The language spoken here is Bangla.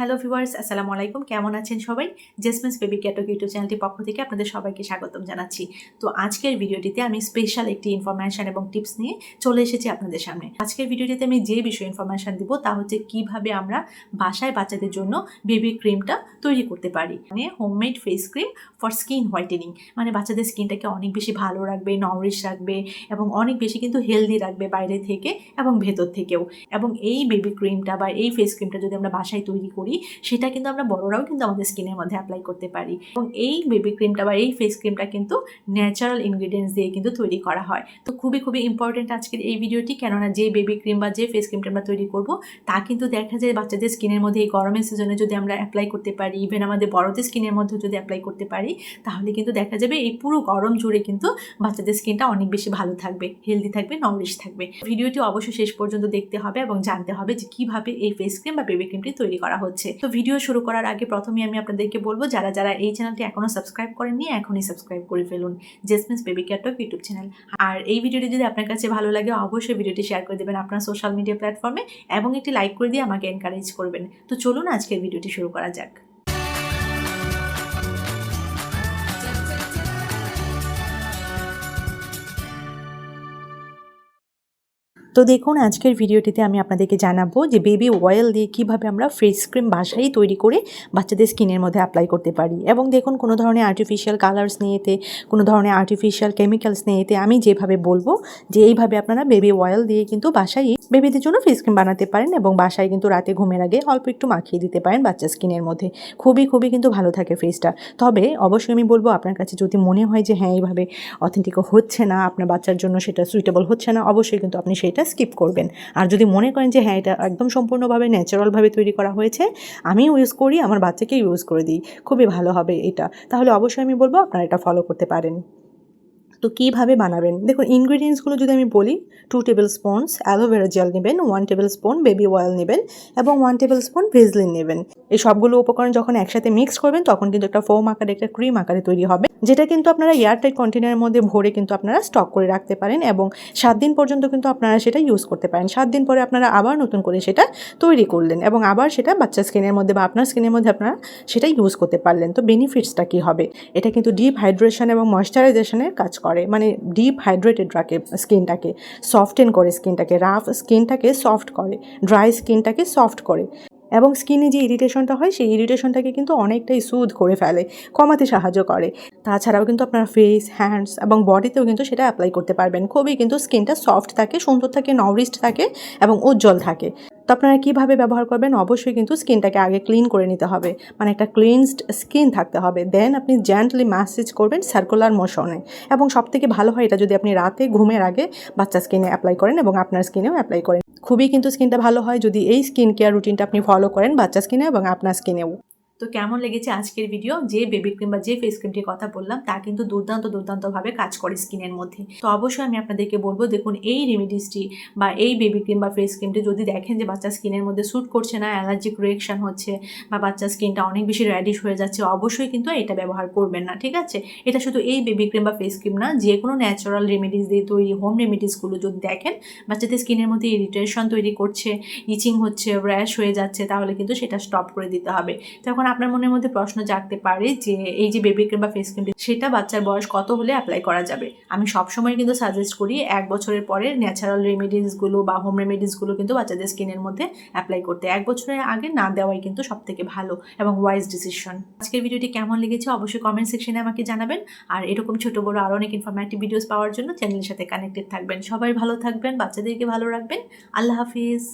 হ্যালো ভিউয়ার্স আসসালামু আলাইকুম। কেমন আছেন সবাই? জেসমিন্স বেবি ক্যাটক ইউটিউব চ্যানেলটির পক্ষ থেকে আপনাদের সবাইকে স্বাগতম জানাচ্ছি। তো আজকের ভিডিওটিতে আমি স্পেশাল একটি ইনফরমেশন এবং টিপস নিয়ে চলে এসেছি আপনাদের সামনে। আজকের ভিডিওটিতে আমি যে বিষয়ে ইনফরমেশন দিব তা হচ্ছে কীভাবে আমরা বাসায় বাচ্চাদের জন্য বেবি ক্রিমটা তৈরি করতে পারি। মানে homemade face cream for skin whitening মানে বাচ্চাদের স্কিনটাকে অনেক বেশি ভালো রাখবে নরিশ রাখবে এবং অনেক বেশি কিন্তু হেলদি রাখবে বাইরে থেকে এবং ভেতর থেকেও। এবং এই বেবি ক্রিমটা বা এই ফেস ক্রিমটা যদি আমরা বাসায় তৈরি করি সেটা কিন্তু আমরা বড়রাও কিন্তু আমাদের স্কিনের মধ্যে অ্যাপ্লাই করতে পারি। এবং এই বেবি ক্রিমটা বা এই ফেস ক্রিমটা কিন্তু ন্যাচারাল ইনগ্রিডিয়েন্টস দিয়ে কিন্তু তৈরি করা হয়। তো খুবই খুবই ইম্পর্টেন্ট আজকের এই ভিডিওটি কেননা যে বেবি ক্রিম বা যে ফেস ক্রিমটা আমরা তৈরি করব, তা কিন্তু দেখা যায় বাচ্চাদের স্কিনের মধ্যে এই গরমের সিজনে যদি আমরা অ্যাপ্লাই করতে পারি ইভেন আমাদের বড়দের স্কিনের মধ্যে যদি অ্যাপ্লাই করতে পারি, তাহলে কিন্তু দেখা যাবে এই পুরো গরম জুড়ে কিন্তু বাচ্চাদের স্কিনটা অনেক বেশি ভালো থাকবে হেলদি থাকবে নরিশ থাকবে। ভিডিওটি অবশ্যই শেষ পর্যন্ত দেখতে হবে এবং জানতে হবে যে কীভাবে এই ফেস ক্রিম বা বেবি ক্রিমটি তৈরি করা হচ্ছে। তো ভিডিও শুরু করার আগে প্রথমে আমি আপনাদেরকে বলব, যারা যারা এই চ্যানেলটি এখনও সাবস্ক্রাইব করেননি, এখনই সাবস্ক্রাইব করে ফেলুন। জেসমিন্স বেবি ক্যাটক ইউটিউব চ্যানেল আর এই ভিডিওটি যদি আপনার কাছে ভালো লাগে, অবশ্যই ভিডিওটি শেয়ার করে দেবেন আপনার সোশ্যাল মিডিয়া প্ল্যাটফর্মে এবং একটি লাইক করে দিয়ে আমাকে এনকারেজ করবেন। তো চলুন আজকের ভিডিওটি শুরু করা যাক। তো দেখুন, আজকের ভিডিওটিতে আমি আপনাদেরকে জানাব যে বেবি অয়েল দিয়ে কীভাবে আমরা ফেস ক্রিম বাসায় তৈরি করে বাচ্চাদের স্কিনের মধ্যে অ্যাপ্লাই করতে পারি। এবং দেখুন, কোনো ধরনের আর্টিফিশিয়াল কালার্স নিয়েতে কোনো ধরনের আর্টিফিশিয়াল কেমিক্যালস নিয়েতে আমি যেভাবে বলব যে এইভাবে আপনারা বেবি অয়েল দিয়ে কিন্তু বাসায় বেবিদের জন্য ফেস ক্রিম বানাতে পারেন এবং বাসায় কিন্তু রাতে ঘুমের আগে অল্প একটু মাখিয়ে দিতে পারেন বাচ্চা স্কিনের মধ্যে। খুবই খুবই কিন্তু ভালো থাকে ফেসটা। তবে অবশ্যই আমি বলব, আপনার কাছে যদি মনে হয় যে হ্যাঁ এইভাবে অথেন্টিক হচ্ছে না, আপনার বাচ্চার জন্য সেটা সুইটেবল হচ্ছে না, অবশ্যই কিন্তু আপনি সেটা স্কিপ করবেন। আর যদি মনে করেন যে হ্যাঁ এটা একদম সম্পূর্ণভাবে ন্যাচারালভাবে তৈরি করা হয়েছে আমি ইউজ করি, আমার বাচ্চাকে ইউজ করে দিই, খুবই ভালো হবে এটা। তাহলে অবশ্যই আমি বলব, আপনারা এটা ফলো করতে পারেন। তো কীভাবে বানাবেন? দেখুন ইনগ্রিডিয়েন্টসগুলো যদি আমি বলি two tablespoons aloe vera gel নেবেন one tablespoon baby oil নেবেন, এবং ওয়ান টেবিল স্পুন ভেজলিন নেবেন। এই সবগুলো উপকরণ যখন একসাথে মিক্স করবেন, তখন কিন্তু একটা ফোম আকারে, একটা ক্রিম আকারে তৈরি হবে। যেটা কিন্তু আপনারা এয়ারটাইট কন্টেনারের মধ্যে ভরে কিন্তু আপনারা স্টক করে রাখতে পারেন এবং সাত দিন পর্যন্ত কিন্তু আপনারা সেটা ইউজ করতে পারেন। সাত দিন পরে আপনারা আবার নতুন করে সেটা তৈরি করলেন এবং আবার সেটা বাচ্চার স্কিনের মধ্যে বা আপনার স্কিনের মধ্যে আপনারা সেটা ইউজ করতে পারলেন। তো বেনিফিটসটা কী হবে? এটা কিন্তু ডিপ হাইড্রেশন এবং ময়শ্চারাইজেশনের কাজ করে। মানে ডিপ হাইড্রেটেড রাখে স্কিনটাকে সফটেন করে স্কিনটাকে রাফ স্কিনটাকে সফট করে ড্রাই স্কিনটাকে সফট করে। এবং স্কিনে যে ইরিটেশনটা হয়, সেই ইরিটেশনটাকে কিন্তু অনেকটাই সুদ করে ফেলে, কমাতে সাহায্য করে। তাছাড়াও কিন্তু আপনার ফেস হ্যান্ডস এবং বডিতেও কিন্তু সেটা অ্যাপ্লাই করতে পারবেন। খুবই কিন্তু স্কিনটা সফট থাকে, সুন্দর থাকে নরিস্ট থাকে এবং উজ্জ্বল থাকে। তো আপনারা কীভাবে ব্যবহার করবেন? অবশ্যই কিন্তু স্কিনটাকে আগে ক্লিন করে নিতে হবে। মানে একটা ক্লিনসড স্কিন থাকতে হবে। দেন আপনি জেন্টলি ম্যাসেজ করবেন সার্কুলার মোশনে এবং সবথেকে ভালো হয় এটা যদি আপনি রাতে ঘুমের আগে বাচ্চা স্কিনে অ্যাপ্লাই করেন এবং আপনার স্কিনেও অ্যাপ্লাই করেন। খুবই কিন্তু স্কিনটা ভালো হয় যদি এই স্কিন কেয়ার রুটিনটা আপনি ফলো করেন বাচ্চা স্কিনে এবং আপনার স্কিনেও তো কেমন লেগেছে আজকের ভিডিও যে বেবি ক্রিম বা যে ফেস ক্রিমটির কথা বললাম, তা কিন্তু দুর্দান্ত, দুর্দান্তভাবে কাজ করে স্কিনের মধ্যে। তো অবশ্যই আমি আপনাদেরকে বলব, দেখুন, এই রেমিডিসটি বা এই বেবি ক্রিম বা ফেস ক্রিমটি যদি দেখেন যে বাচ্চা স্কিনের মধ্যে স্যুট করছে না অ্যালার্জিক রিয়েকশন হচ্ছে বা বাচ্চার স্কিনটা অনেক বেশি র্যাডিশ হয়ে যাচ্ছে, অবশ্যই কিন্তু এটা ব্যবহার করবেন না, ঠিক আছে? এটা শুধু এই বেবি ক্রিম বা ফেস ক্রিম না, যে কোনো ন্যাচারাল রেমিডিস দিয়ে তৈরি হোম রেমিডিসগুলো যদি দেখেন, বাচ্চাদের স্কিনের মধ্যে ইরিটেশন তৈরি করছে ইচিং হচ্ছে র্যাশ হয়ে যাচ্ছে, তাহলে কিন্তু সেটা স্টপ করে দিতে হবে। তখন আপনার মনের মধ্যে প্রশ্ন জাগতে পারে যে এই যে বেবি ক্রিম বা ফেস ক্রিম সেটা বাচ্চার বয়স কত হলে অ্যাপ্লাই করা যাবে? আমি সবসময় কিন্তু সাজেস্ট করি এক বছরের পরে ন্যাচারাল রেমেডিসগুলো বা হোম রেমেডিসগুলো কিন্তু বাচ্চাদের স্কিনের মধ্যে অ্যাপ্লাই করতে, এক বছরের আগে না দেওয়াই কিন্তু সব থেকে ভালো এবং ওয়াইজ ডিসিশন আজকের ভিডিওটি কেমন লেগেছে অবশ্যই কমেন্ট সেকশনে আমাকে জানাবেন। আর এরকম ছোট বড় আরও অনেক ইনফরমেটিভ ভিডিওস পাওয়ার জন্য চ্যানেলের সাথে কানেক্টেড থাকবেন। সবাই ভালো থাকবেন, বাচ্চাদেরকে ভালো রাখবেন। আল্লাহ হাফিজ।